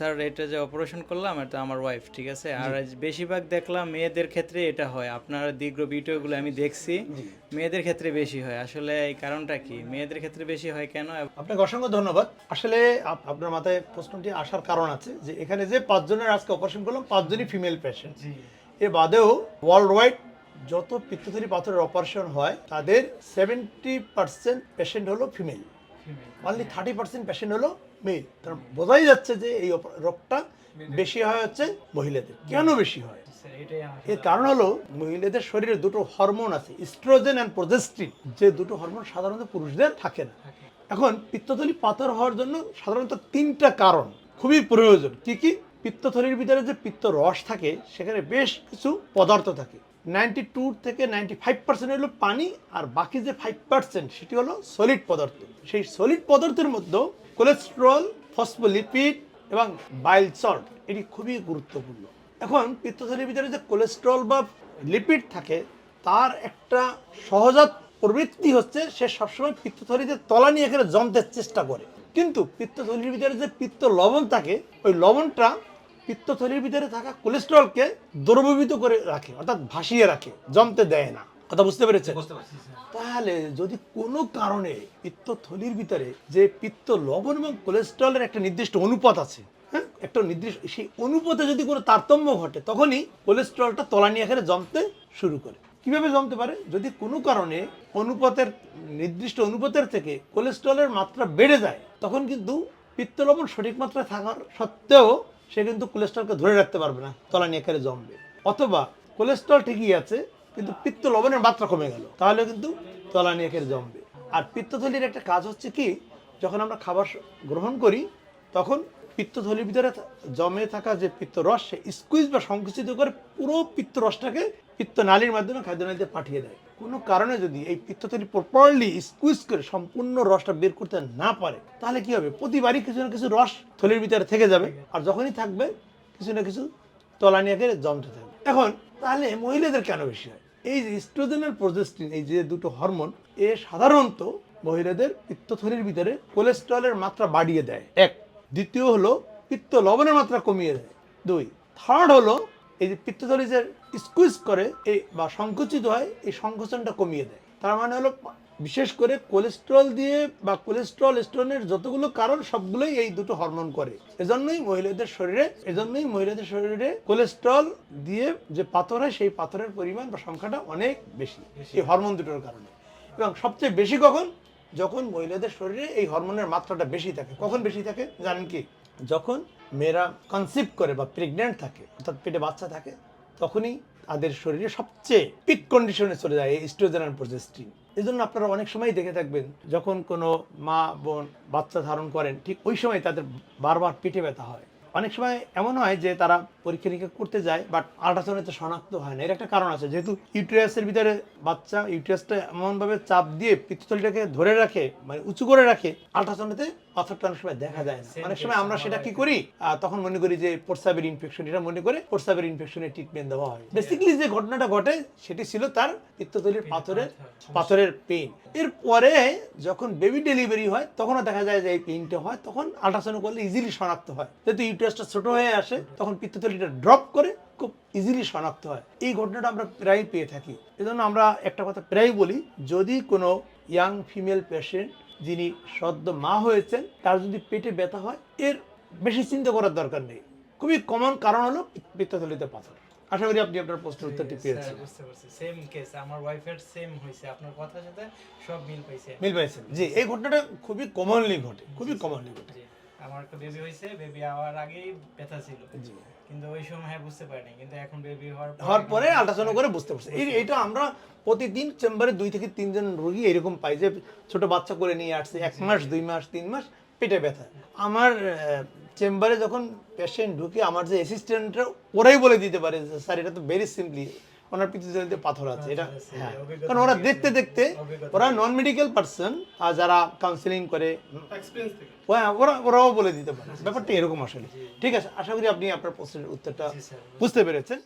Sir এটা যে operation করলাম এটা আমার ওয়াইফ ঠিক আছে? আর বেশিরভাগ দেখলাম মেয়েদের ক্ষেত্রে এটা হয়। আপনার দীর্ঘ ভিডিওগুলো আমি দেখছি। মেয়েদের ক্ষেত্রে বেশি হয়। আসলে এই কারণটা কি? মেয়েদের ক্ষেত্রে বেশি হয় কেন? আপনাকে অসংখ্য ধন্যবাদ। আসলে আপনার মাথায় প্রশ্নটি আসার কারণ আছে যে এখানে যে পাঁচজনের আজকে অপারেশন করলাম পাঁচজনই ফিমেল পেশেন্ট এ বাদেও ওয়ার্ল্ড ওয়াইড যত পিত্তথলি পাথরের অপারেশন হয় তাদের সেভেন্টি পার্সেন্ট পেশেন্ট হলো female only thirty percent patient হলো মেল তার বোঝাই যাচ্ছে যে এই রোগটা বেশি হয় হচ্ছে মহিলাদের। কেন বেশি হয়? এর কারণ হলো মহিলাদের শরীরে দুটো হরমোন আছে ইস্ট্রোজেন অ্যান্ড প্রজেস্ট্রিন যে দুটো হরমোন সাধারণত পুরুষদের থাকে না। এখন পিত্তথলি পাথর হওয়ার জন্য সাধারণত তিনটা কারণ খুবই প্রয়োজন। কি কি? পিত্তথলির ভিতরে যে পিত্ত রস থাকে সেখানে বেশ কিছু পদার্থ থাকে। নাইনটি টু থেকে নাইনটি ফাইভ পার্সেন্ট হলো পানি আর বাকি যে ফাইভ পার্সেন্ট সেটি হলো সলিড পদার্থ। সেই সলিড পদার্থের মধ্যে কোলেস্ট্রল, ফসফোলিপিড এবং বাইল সল্ট এটি খুবই গুরুত্বপূর্ণ। এখন পিত্তথলির ভিতরে যে কোলেস্ট্রল বা লিপিড থাকে, তার একটা সহজাত প্রবৃত্তি হচ্ছে সে সবসময় পিত্তথলিতে তলা নিয়ে এখানে জমতে চেষ্টা করে। কিন্তু পিত্তথলির ভিতরে যে পিত্ত লবণ থাকে, ওই লবণটা পিত্তথলির ভিতরে থাকা কোলেস্ট্রলকে দ্রবীভূত করে রাখে অর্থাৎ ভাসিয়ে রাখে জমতে দেয় না। কথা বুঝতে পেরেছে তাহলে যদি কোনো কারণে পিত্তথলির ভিতরে যে পিত্ত লবণ এবং কোলেস্ট্রলের একটা নির্দিষ্ট অনুপাত আছে হ্যাঁ একটা নির্দিষ্ট সেই অনুপাতে যদি কোনো তারতম্য ঘটে তখনই কোলেস্ট্রলটা তলা নিয়ে এখানে জমতে শুরু করে। কীভাবে জমতে পারে? যদি কোনো কারণে অনুপাতের নির্দিষ্ট অনুপাতের থেকে কোলেস্ট্রলের মাত্রা বেড়ে যায় তখন কিন্তু পিত্ত লবণ সঠিক মাত্রায় থাকার সত্ত্বেও সে কিন্তু কোলেস্ট্রলকে ধরে রাখতে পারবে না তলা নিয়ে এখানে জমবে। অথবা কোলেস্ট্রল ঠিকই আছে, কিন্তু পিত্ত লবণের মাত্রা কমে গেল তাহলে কিন্তু তলা নিয়ে এখানে জমবে। আর পিত্তথলির একটা কাজ হচ্ছে কি, যখন আমরা খাবার গ্রহণ করি তখন পিত্তথলির ভিতরে জমে থাকা যে পিত্ত রস সে স্কুইজ বা সংকুচিত করে পুরো পিত্ত রসটাকে পিত্ত নালীর মাধ্যমে খাদ্যনালীতে পাঠিয়ে দেয়। কোনো কারণে যদি এই পিত্তথলি প্রপারলি স্কুইজ করে সম্পূর্ণ রসটা বের করতে না পারে, তাহলে কি হবে? প্রতিবারই কিছু না কিছু রস থলির ভিতরে থেকে যাবে আর যখনই থাকবে, কিছু না কিছু তলা নিয়ে গেলে জমতে থাকবে। এখন, তাহলে মহিলাদের কেন বেশি হয়? এই যে ইস্ট্রোজেন আর প্রজেস্টিন এই যে দুটো হরমোন এ সাধারণত মহিলাদের পিত্তথলির ভিতরে কোলেস্ট্রলের মাত্রা বাড়িয়ে দেয়। এক দ্বিতীয় হলো পিত্ত লবণের মাত্রা কমিয়ে দেয়। দুই থার্ড হলো এই যে পিত্তথলি যে স্কুইজ করে এই বা সংকুচিত হয় এই সংকোচনটা কমিয়ে দেয়। তার মানে হলো বিশেষ করে কোলেস্ট্রল দিয়ে বা কোলেস্ট্রল স্টোনের যতগুলো কারণ সবগুলোই এই দুটো হরমোন করে। এজন্যই মহিলাদের শরীরে এজন্যই মহিলাদের শরীরে কোলেস্ট্রল দিয়ে যে পাথর হয় সেই পাথরের পরিমাণ বা সংখ্যাটা অনেক বেশি। এই হরমোন দুটোর কারণে। এবং সবচেয়ে বেশি কখন? যখন মহিলাদের শরীরে এই হরমোনের মাত্রাটা বেশি থাকে, কখন বেশি থাকে জানেন কি? যখন মেয়েরা কনসিভ করে বা প্রেগনেন্ট থাকে, অর্থাৎ পেটে বাচ্চা থাকে, তখনই তাদের শরীরে সবচেয়ে পিক কন্ডিশনে চলে যায় এই স্ট্রোজেন আর এই জন্য আপনারা অনেক সময় দেখে থাকবেন, যখন কোনো মা, বোন বাচ্চা ধারণ করেন, ঠিক ওই সময় তাদের বারবার পিঠে ব্যথা হয়। অনেক সময় এমন হয় যে তারা পরীক্ষা নিরীক্ষা করতে যায় বাট আল্ট্রাসাউন্ডে শনাক্ত হয় না। এর একটা কারণ আছে যেহেতু ইউটেরাসের ভিতরে বাচ্চা ইউটেরাসটা এমনভাবে চাপ দিয়ে পিত্তথলিটাকে ধরে রাখে মানে উঁচু করে রাখে আল্ট্রাসাউন্ডেতে পাথরটা অনেক সময় দেখা যায় না। অনেক সময় আমরা সেটা কি করি? তখন মনে করি যে প্রস্রাবের ইনফেকশন এটা মনে করে প্রস্রাবের ইনফেকশনের ট্রিটমেন্ট দেওয়া হয়। বেসিক্যালি যে ঘটনাটা ঘটে সেটি ছিল তার পিত্তথলির পাথরের পাথরের পেইন এরপরে যখন বেবি ডেলিভারি হয় তখনও দেখা যায় যে এই পেইনটা হয় তখন আল্ট্রাসাউন্ড করলে ইজিলি শনাক্ত হয়। যেহেতু ইউটারাসটা ছোট হয়ে আসে তখন পিত্তথলিটা ড্রপ করে খুব ইজিলি শনাক্ত হয়। এই ঘটনাটা আমরা প্রায় পেয়ে থাকি। এজন্য আমরা একটা কথা প্রায় বলি যদি কোনো ইয়াং ফিমেল পেশেন্ট যিনি সদ্য মা হয়েছেন তার যদি পেটে ব্যথা হয় এর বেশি চিন্তা করার দরকার নেই। খুবই কমন কারণ হলো পিত্তথলিতে পাথর। আশা করি আপনি আপনার প্রশ্নের উত্তরটি পেয়েছেন। স্যার, বুঝতে পারছি। সেম কেস আমার ওয়াইফের সেম হয়েছে। আপনার কথার সাথে সব মিল পাইছে। মিল পাইছেন জি এই ঘটনাটা খুবই কমনলি ঘটে খুবই কমনলি ঘটে। আমার একটা বেবি হয়েছে বেবি হওয়ার আগেই ব্যথা ছিল। কিন্তু ওই সময় বুঝতে পারিনি। কিন্তু এখন বেবি হওয়ার হওয়ার পরে আল্ট্রাসাউন্ড করে বুঝতে পারছে। এই এটা আমরা প্রতিদিন চেম্বারে দুই থেকে তিনজন রোগী এরকম পাই যে ছোট বাচ্চা করে নিয়ে আসছে এক মাস দুই মাস তিন মাস পেটে ব্যথা। আমার চেম্বারে যখন পেশেন্ট ঢুকে আমার যে অ্যাসিস্ট্যান্টরা ওরাই বলে দিতে পারে স্যার এটা তো ভেরি সিম্পলি ওনার পিছনে পাথর আছে এটা হ্যাঁ। কারণ ওরা দেখতে দেখতে ওরা নন মেডিকেল পার্সন যারা কাউন্সিলিং করে ওরা- ওরা ওরাও বলে দিতে পারে। ব্যাপারটা এরকম আসলে। ঠিক আছে আশা করি আপনি আপনার প্রশ্নের উত্তরটা বুঝতে পেরেছেন।